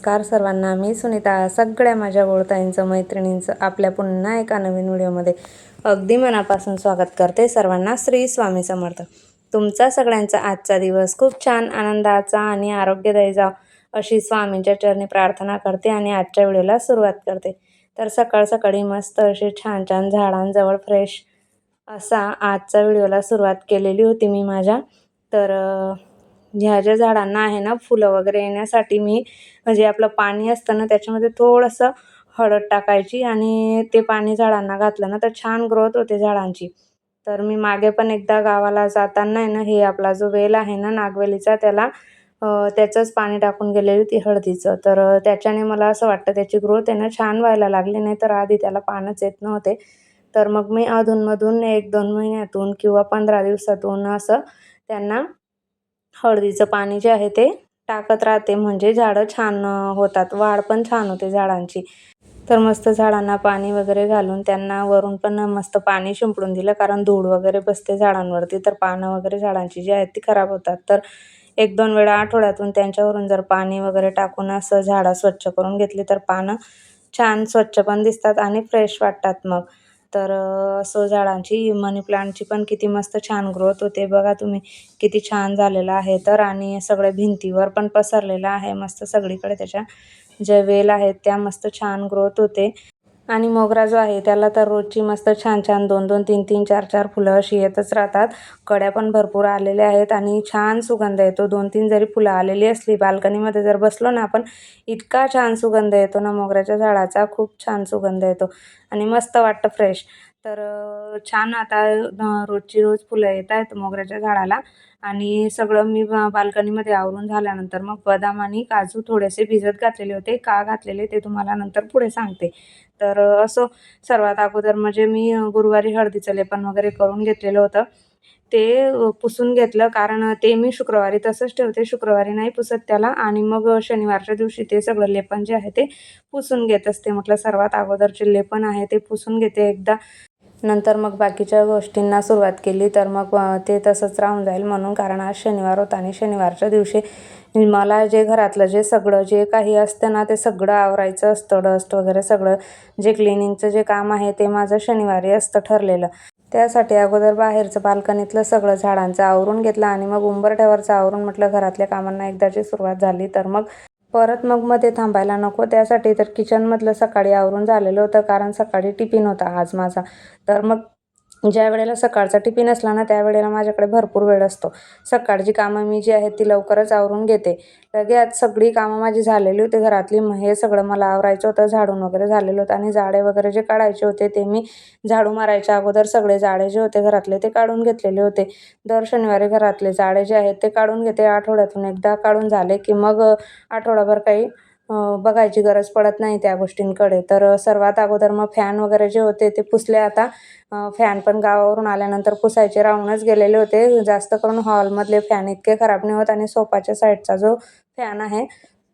नमस्कार सर्वांना. मी सुनीता. सगळ्या माझ्या ओळताईंचं मैत्रिणींचं आपल्या पुन्हा एका नवीन व्हिडिओमध्ये अगदी मनापासून स्वागत करते सर्वांना श्री स्वामी समर्थ. तुमचा सगळ्यांचा आजचा दिवस खूप छान आनंदाचा आणि आरोग्यदायी जाव अशी स्वामींच्या चरणी प्रार्थना करते आणि आजच्या व्हिडिओला सुरुवात करते. तर सकाळ सकाळी मस्त अशी छान छान झाडांजवळ फ्रेश असा आजच्या व्हिडिओला सुरुवात केलेली होती मी माझ्या. तर ह्या ज्या झाडांना आहे ना फुलं वगैरे येण्यासाठी मी म्हणजे आपलं पाणी असतं ना त्याच्यामध्ये थोडंसं हळद टाकायची आणि ते पाणी झाडांना घातलं ना तर छान ग्रोथ होते झाडांची. तर मी मागे पण एकदा गावाला जाताना आहे ना हे आपला जो वेल आहे ना नागवेलीचा त्याला त्याचंच पाणी टाकून गेलेली होती हळदीचं. तर त्याच्याने मला असं वाटतं त्याची ग्रोथ आहे ना छान व्हायला लागली नाही तर आधी त्याला पानच येत नव्हते. तर मग मी अधूनमधून एक दोन महिन्यातून किंवा पंधरा दिवसातून असं त्यांना हळदीचं पाणी जे आहे ते टाकत राहते. म्हणजे झाडं छान होतात. वाढ पण छान होते झाडांची. तर मस्त झाडांना पाणी वगैरे घालून त्यांना वरून पण मस्त पाणी शिंपडून दिलं. कारण धूळ वगैरे बसते झाडांवरती. तर पानं वगैरे झाडांची जी आहेत ती खराब होतात. तर एक दोन वेळा आठवड्यातून त्यांच्यावरून जर पाणी वगैरे टाकून असं झाडं स्वच्छ करून घेतली तर पानं छान स्वच्छ पण दिसतात आणि फ्रेश वाटतात मग. तर असं झाडांची मनी प्लांटची पण किती मस्त छान ग्रोथ होते. बघा तुम्ही किती छान झालेलं आहे तर आणि सगळ्या भिंतीवर पण पसरलेलं आहे मस्त सगळीकडे त्याच्या ज्या वेल आहेत त्या मस्त छान ग्रोथ होते. आणि मोगरा जो आहे त्याला तर रोजची मस्त छान छान दोन दोन तीन तीन चार चार फुलं अशी येतच राहतात. कड्या पण भरपूर आलेल्या आहेत आणि छान सुगंध येतो दोन तीन जरी फुलं आलेली असली बाल्कनीमध्ये जर बसलो ना आपण इतका छान सुगंध येतो ना मोगऱ्याच्या झाडाचा. खूप छान सुगंध येतो आणि मस्त वाटतं फ्रेश तर छान आता रोजची रोज फुलं येत आहेत मोगऱ्याच्या झाडाला. आणि सगळं मी बा बाल्कनीमध्ये आवरून झाल्यानंतर मग बदाम आणि काजू थोडेसे भिजत घातलेले होते. का घातलेले ते तुम्हाला नंतर पुढे सांगते. तर असं सर्वात अगोदर म्हणजे मी गुरुवारी हळदीचं लेपन वगैरे करून घेतलेलं होतं. ते पुसून घेतलं कारण ते मी शुक्रवारी तसंच ठेवते. शुक्रवारी नाही पुसत त्याला आणि मग शनिवारच्या दिवशी ते सगळं लेपन जे आहे ते पुसून घेत असते. म्हटलं सर्वात अगोदरचे लेपन आहे ते पुसून घेते. एकदा नंतर मग बाकीच्या गोष्टींना सुरुवात केली तर मग ते तसंच राहून जाईल म्हणून. कारण आज शनिवार होता आणि शनिवारच्या दिवशी मला जे घरातलं जे सगळं जे काही असतं ना ते सगळं आवरायचं असतं डस्ट वगैरे सगळं जे क्लिनिंगचं जे काम आहे ते माझं शनिवारी असतं ठरलेलं. त्यासाठी अगोदर बाहेरचं बाल्कनीतलं सगळं झाडांचं आवरून घेतलं आणि मग उंबरठ्यावरचं आवरून म्हटलं घरातल्या कामांना एकदाची सुरुवात झाली तर मग परत मग मध्ये थांबायला नको. त्यासाठी तर किचनमधलं सकाळी आवरून झालेलं होतं कारण सकाळी टिफिन होता आज माझा. तर मग ज्या वेळेला सकाळचा टिफिन असला ना त्यावेळेला माझ्याकडे भरपूर वेळ असतो. सकाळची कामं मी जी आहेत ती लवकरच आवरून घेते. लगेच सगळी कामं माझी झालेली होती घरातली मग हे सगळं मला आवरायचं होतं झाडून वगैरे झालेलं होतं. आणि जाडे वगैरे जे काढायचे होते ते मी झाडू मारायच्या अगोदर सगळे जाळे जे होते घरातले ते काढून घेतलेले होते. दर शनिवारी घरातले जाडे जे आहेत ते काढून घेते. आठवड्यातून एकदा काढून झाले की मग आठवडाभर काही बघायची गरज पडत नाही त्या गोष्टींकडे. तर सर्वात अगोदर मग फॅन वगैरे जे होते ते पुसले आता. फॅन पण गावावरून आल्यानंतर पुसायचे. राहूनच गेलेले होते. जास्त करून हॉलमधले फॅन इतके खराब नाही होत आणि सोफाच्या साईडचा जो फॅन आहे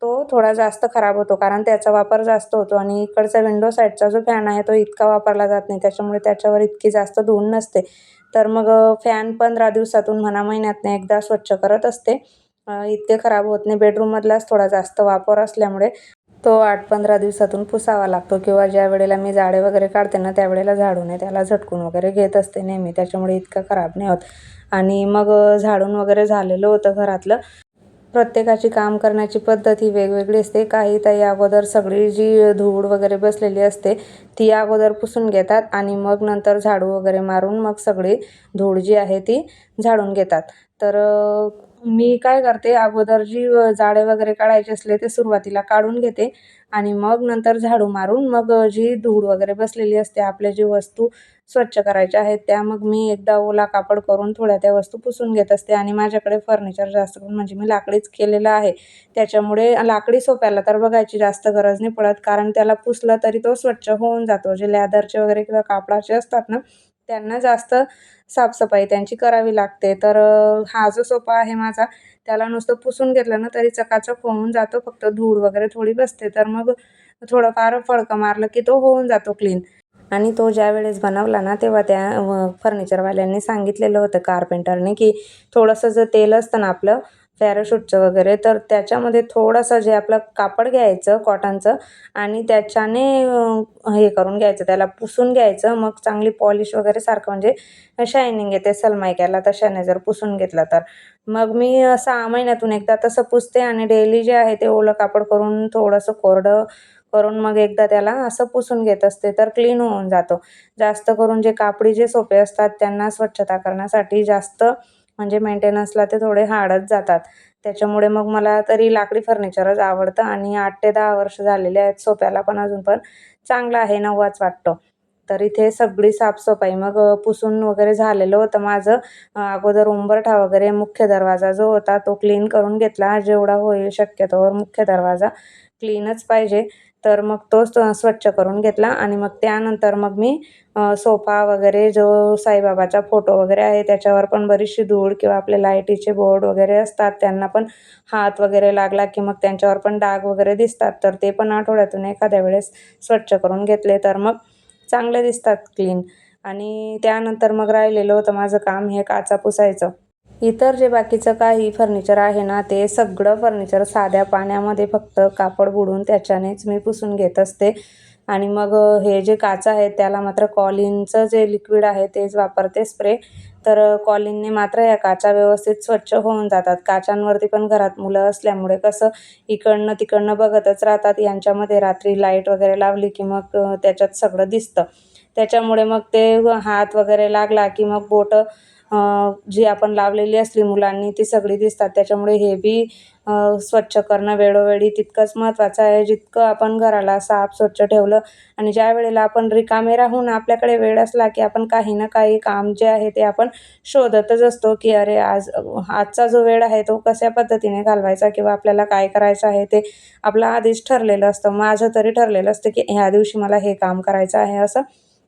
तो थोडा जास्त खराब होतो. कारण त्याचा वापर जास्त होतो आणि इकडचा विंडो साईडचा जो फॅन आहे तो इतका वापरला जात नाही. त्याच्यामुळे त्याच्यावर इतकी जास्त धूळ नसते. तर मग फॅन पंधरा दिवसातून म्हणा महिन्यातनं एकदा स्वच्छ करत असते. इतके खराब होत नाही. बेडरूममधलाच थोडा जास्त वापर असल्यामुळे तो आठ पंधरा दिवसातून पुसावा लागतो किंवा ज्या वेळेला मी झाडे वगैरे काढते ना त्यावेळेला झाडूने त्याला झटकून वगैरे घेत असते नेहमी. त्याच्यामुळे इतकं खराब नाही होत. आणि मग झाडून वगैरे झालेलं होतं घरातलं. प्रत्येकाची काम करण्याची पद्धत ही वेगवेगळी असते. काही ताई अगोदर सगळी जी धूळ वगैरे बसलेली असते ती अगोदर पुसून घेतात आणि मग नंतर झाडू वगैरे मारून मग सगळी धूळ जी आहे ती झाडून घेतात. तर मी काय करते अगोदर जी जाळे वगैरे काढायचे असले ते सुरुवातीला काढून घेते आणि मग नंतर झाडू मारून मग जी धूळ वगैरे बसलेली असते आपल्या जी वस्तू स्वच्छ करायच्या आहेत त्या मग मी एकदा ओला कापड करून थोड्या त्या वस्तू पुसून घेत असते आणि माझ्याकडे फर्निचर जास्त करून म्हणजे मी लाकडीच केलेलं आहे. त्याच्यामुळे लाकडी सोप्याला तर बघायची जास्त गरज नाही पडत कारण त्याला पुसलं तरी तो स्वच्छ होऊन जातो. जे लॅदरचे वगैरे किंवा कापडाचे असतात ना त्यांना जास्त साफसफाई त्यांची करावी लागते. तर हा जो सोफा आहे माझा त्याला नुसतं पुसून घेतलं ना तरी चकाचक होऊन जातो. फक्त धूळ वगैरे थोडी बसते. तर मग थोडंफार फडकं मारलं की तो होऊन जातो क्लीन आणि तो ज्या वेळेस बनवला ना तेव्हा त्या फर्निचरवाल्यांनी सांगितलेलं होतं कार्पेंटरने की थोडंसं जर तेल असतं ना आपलं पॅराशूटचं वगैरे तर त्याच्यामध्ये थोडंसं जे आपलं कापड घ्यायचं कॉटनचं आणि त्याच्याने हे करून घ्यायचं त्याला पुसून घ्यायचं मग चांगली पॉलिश वगैरे सारखं म्हणजे शायनिंग येते सलमायक्याला तशाने जर पुसून घेतलं तर. मग मी सहा महिन्यातून एकदा तसं पुसते आणि डेली जे आहे ते ओलं कापड करून थोडंसं कोरडं करून मग एकदा त्याला असं पुसून घेत असते तर क्लीन होऊन जातो. जास्त करून जे कापडी जे सोपे असतात त्यांना स्वच्छता करण्यासाठी जास्त म्हणजे मेंटेनन्सला ते थोडे हार्डच जातात. त्याच्यामुळे मग मला तरी लाकडी फर्निचरच आवडतं आणि आठ ते दहा वर्ष झालेले आहेत. सोप्याला पण अजून पण चांगलं आहे नवाच वाटतो. तर इथे सगळी साफसफाई मग पुसून वगैरे झालेलं होतं माझं. अगोदर उंबरठा वगैरे मुख्य दरवाजा जो होता तो क्लीन करून घेतला. जेवढा होईल शक्यतोवर मुख्य दरवाजा क्लीनच पाहिजे. तर मग तो स्वच्छ करून घेतला आणि मग त्यानंतर मग मी सोफा वगैरे जो साईबाबाचा फोटो वगैरे आहे त्याच्यावर पण बरीचशी धूळ किंवा आपले लाईटीचे बोर्ड वगैरे असतात त्यांना पण हात वगैरे लागला की मग त्यांच्यावर पण डाग वगैरे दिसतात तर ते पण आठवड्यातून एखाद्या वेळेस स्वच्छ करून घेतले तर मग चांगले दिसतात क्लीन. आणि त्यानंतर मग राहिलेलं होतं माझं काम हे काचा पुसायचं. इतर जे बाकीचं काही फर्निचर आहे ना ते सगळं फर्निचर साध्या पाण्यामध्ये फक्त कापड बुडून त्याच्यानेच मी पुसून घेत असते. आणि मग हे जे काच आहेत त्याला मात्र कॉलिनचं जे लिक्विड आहे तेच वापरते स्प्रे तर कॉलिनने मात्र या काचा व्यवस्थित स्वच्छ होऊन जातात. काचांवरती पण घरात मुलं असल्यामुळे कसं इकडनं तिकडनं बघतच राहतात. यांच्यामध्ये रात्री लाइट वगैरे लावली की मग त्याच्यात सगळं दिसतं. त्याच्यामुळे मग ते हात वगैरे लागला की मग बोटं जी आपण लावलेली असली मुलांनी ती सगळी दिसतात. त्याच्यामुळे हे बी स्वच्छ करणं वेळोवेळी तितकंच महत्त्वाचं आहे. जितकं आपण घराला साफ स्वच्छ ठेवलं आणि ज्या वेळेला आपण रिकामे राहून आपल्याकडे वेळ असला की आपण काही ना काही काम जे आहे ते आपण शोधतच असतो की अरे आज आजचा जो वेळ आहे तो कशा पद्धतीने घालवायचा किंवा आपल्याला काय करायचं आहे ते आपलं आधीच ठरलेलं असतं. माझं तरी ठरलेलं असतं की ह्या दिवशी मला हे काम करायचं आहे असं.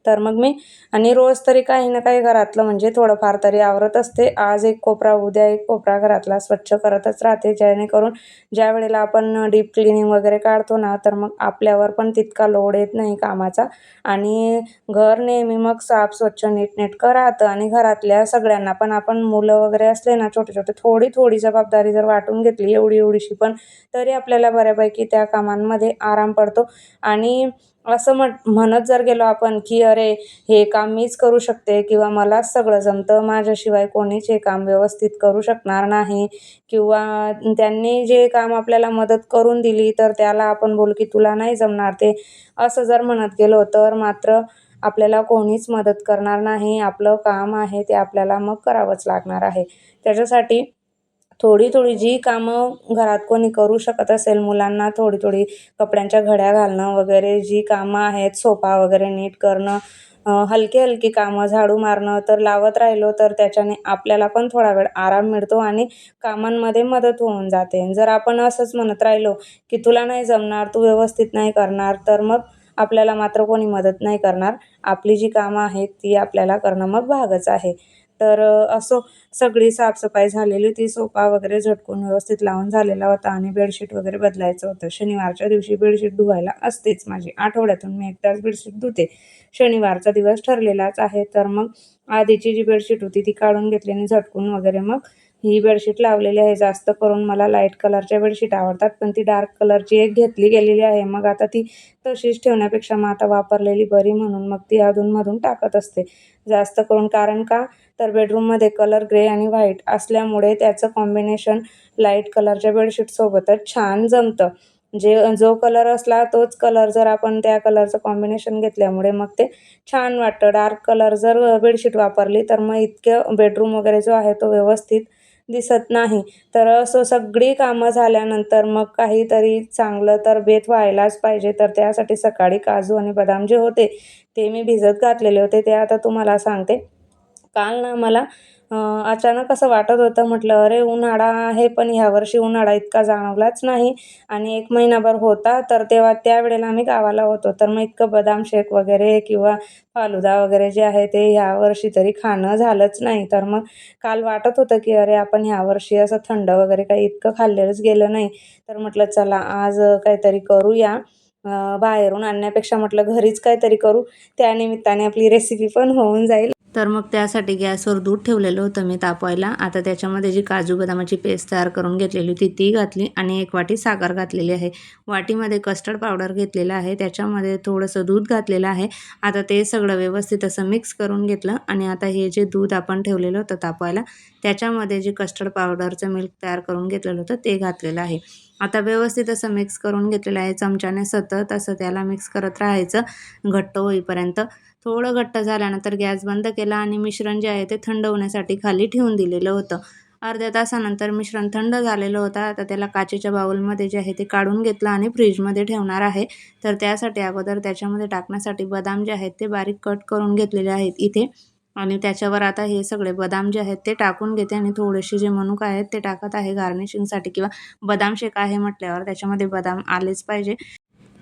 तर मग मी आणि रोज तरी काही ना काही घरातलं म्हणजे थोडंफार तरी आवरत असते. आज एक कोपरा उद्या एक कोपरा घरातला स्वच्छ करतच राहते. जेणेकरून ज्या वेळेला आपण डीप क्लिनिंग वगैरे काढतो ना तर मग आपल्यावर पण तितका लोड येत नाही कामाचा. आणि घर नेहमी मग साफ स्वच्छ नीटनेटकं राहतं. आणि घरातल्या सगळ्यांना पण आपण मुलं वगैरे असले ना छोटे छोटे थोडी थोडी जबाबदारी जर वाटून घेतली एवढी एवढीशी पण तरी आपल्याला बऱ्यापैकी त्या कामांमध्ये आराम पडतो. आणि असं म्हट म्हणत जर गेलो आपण की अरे हे काम मीच करू शकते किंवा मलाच सगळं जमतं माझ्याशिवाय कोणीच हे काम व्यवस्थित करू शकणार नाही किंवा त्यांनी जे काम आपल्याला मदत करून दिली तर त्याला आपण बोलू की तुला नाही जमणार ते असं जर म्हणत गेलो तर मात्र आपल्याला कोणीच मदत करणार नाही. आपलं काम आहे ते आपल्याला मग करावंच लागणार आहे. त्याच्यासाठी थोडी थोडी जी कामं घरात कोणी करू शकत असेल मुलांना थोडी थोडी कपड्यांच्या घड्या घालणं वगैरे जी कामं आहेत सोफा वगैरे नीट करणं हलके हलकी हलकी कामं झाडू मारणं तर लावत राहिलो तर त्याच्याने आपल्याला पण थोडा वेळ आराम मिळतो आणि कामांमध्ये मदत होऊन जाते. जर आपण असंच म्हणत राहिलो की तुला नाही जमणार तू व्यवस्थित नाही करणार तर मग आपल्याला मात्र कोणी मदत नाही करणार. आपली जी कामं आहेत ती आपल्याला करणं मग भागच आहे. तर असो सगळी साफसफाई झालेली होती सोफा वगैरे झटकून व्यवस्थित लावून झालेला होता आणि बेडशीट वगैरे बदलायचं होतं. शनिवारच्या दिवशी बेडशीट धुवायला असतेच माझी. आठवड्यातून मी एकदाच बेडशीट धुते. शनिवारचा दिवस ठरलेलाच आहे. तर मग आधीची जी बेडशीट होती ती काढून घेतली आणि झटकून वगैरे मग ही बेडशीट लावलेली आहे. जास्त करून मला लाइट कलरच्या बेडशीट आवडतात पण ती डार्क कलरची एक घेतली गेलेली आहे. मग आता ती तशीच ठेवण्यापेक्षा मग आता वापरलेली बरी म्हणून मग ती अधूनमधून टाकत असते. जास्त करून कारण का? तर बेडरूममध्ये कलर ग्रे आणि व्हाईट असल्यामुळे त्याचं कॉम्बिनेशन लाइट कलरच्या बेडशीटसोबतच छान जमतं. जे जो कलर असला तोच कलर जर आपण त्या कलरचं कॉम्बिनेशन घेतल्यामुळे मग ते छान वाटतं. डार्क कलर जर बेडशीट वापरली तर मग इतकं बेडरूम वगैरे जो आहे तो व्यवस्थित दिसत नाही. तर असं सगळी कामं झाल्यानंतर मग काहीतरी चांगलं तर बेत व्हायलाच पाहिजे. तर त्यासाठी सकाळी काजू आणि बदाम जे होते ते मी भिजत घातलेले होते. ते आता तुम्हाला सांगते. काल ना मला अचानक असं वाटत होतं म्हटलं अरे उन्हाळा आहे पण ह्यावर्षी उन्हाळा इतका जाणवलाच नाही आणि एक महिनाभर होता तर तेव्हा त्यावेळेला आम्ही गावाला होतो. तर मग इतकं बदाम शेक वगैरे किंवा फालुदा वगैरे जे आहे ते ह्यावर्षी तरी खाणं झालंच नाही. तर मग काल वाटत होतं की अरे आपण ह्यावर्षी असं थंड वगैरे काही इतकं खाल्लेलंच गेलं नाही. तर म्हटलं चला आज काहीतरी करूया. बाहेरून आणण्यापेक्षा म्हटलं घरीच काहीतरी करू. त्यानिमित्ताने आपली रेसिपी पण होऊन जाईल. तर मग त्यासाठी गॅसवर दूध ठेवलेलं होतं मी तापवायला. आता त्याच्यामध्ये जी काजू बदामाची पेस्ट तयार करून घेतलेली होती ती घातली आणि एक वाटी साखर घातलेली आहे. वाटीमध्ये कस्टर्ड पावडर घेतलेलं आहे. त्याच्यामध्ये थोडंसं दूध घातलेलं आहे. आता ते सगळं व्यवस्थित असं मिक्स करून घेतलं आणि आता हे जे दूध आपण ठेवलेलं होतं तापवायला त्याच्यामध्ये जे कस्टर्ड पावडरचं मिल्क तयार करून घेतलेलं होतं ते घातलेलं आहे. आता व्यवस्थित असं मिक्स करून घेतलेलं आहे. चमच्याने सतत असं त्याला मिक्स करत राहायचं. घट्ट होईपर्यंत. थोडं घट्ट झाल्यानंतर गॅस बंद केला आणि मिश्रण जे आहे ते थंड होण्यासाठी खाली ठेवून दिलेलं होतं. अर्ध्या तासानंतर मिश्रण थंड झालेलं होतं. आता त्याला काचेच्या बाउलमध्ये जे आहे ते काढून घेतलं आणि फ्रीजमध्ये ठेवणार आहे. तर त्यासाठी अगोदर त्याच्यामध्ये टाकण्यासाठी बदाम जे आहेत ते बारीक कट करून घेतलेले आहेत इथे. आणि त्याच्यावर आता हे सगळे बदाम जे आहेत ते टाकून घेते आणि थोडेसे जे मनुका आहेत ते टाकत आहे गार्निशिंगसाठी किंवा बदाम शेक आहे म्हटल्यावर त्याच्यामध्ये बदाम आलेच पाहिजे.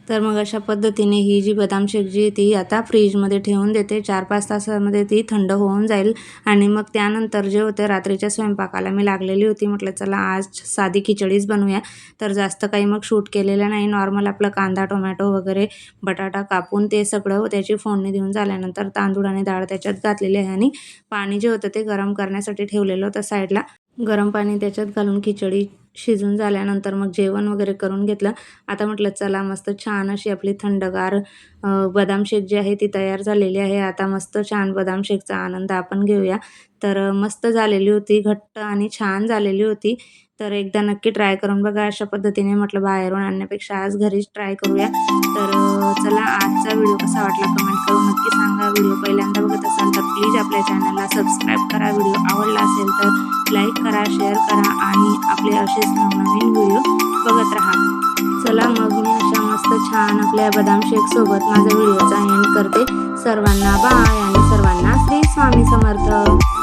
तर मग अशा पद्धतीने ही जी बदाम शेक जी आहे ती आता फ्रीजमध्ये ठेवून देते. चार पाच तासामध्ये ती थंड होऊन जाईल. आणि मग त्यानंतर जे होते रात्रीच्या स्वयंपाकाला मी लागलेली होती. म्हटलं चला आज साधी खिचडीच बनवूया. तर जास्त काही मग शूट केलेलं नाही. नॉर्मल आपलं कांदा टोमॅटो वगैरे बटाटा कापून ते सगळं त्याची फोडणी देऊन झाल्यानंतर तांदूळ आणि डाळ त्याच्यात घातलेली आहे. आणि पाणी जे होतं ते गरम करण्यासाठी ठेवलेलं होतं साईडला. गरम पाणी त्याच्यात घालून खिचडी शिजून झाल्यानंतर मग जेवण वगैरे करून घेतलं. आता म्हटलं चला मस्त छान अशी आपली थंडगार बदाम शेक जी आहे ती तयार झालेली आहे. आता मस्त छान बदाम शेकचा आनंद आपण घेऊया. तर मस्त झालेली होती घट्ट आणि छान झालेली होती. तर एकदा नक्की ट्राय करून बघा अशा पद्धतीने. म्हटलं बाहेरून आणण्यापेक्षा आज घरीच ट्राय करूया. तर चला आजचा व्हिडिओ कसा वाटला कमेंट करून नक्की सांगा. व्हिडिओ पहिल्यांदा बघत असाल तर प्लीज आपल्या चॅनलला सबस्क्राईब करा. व्हिडिओ आवडला असेल तर लाईक करा शेअर करा आणि आपले असेच नवनवीन व्हिडिओ बघत राहा. चला मग मी अशा मस्त छान आपल्या बदाम शेकसोबत माझा व्हिडिओचा एंड करते. सर्वांना बाय आणि सर्वांना श्री स्वामी समर्थ.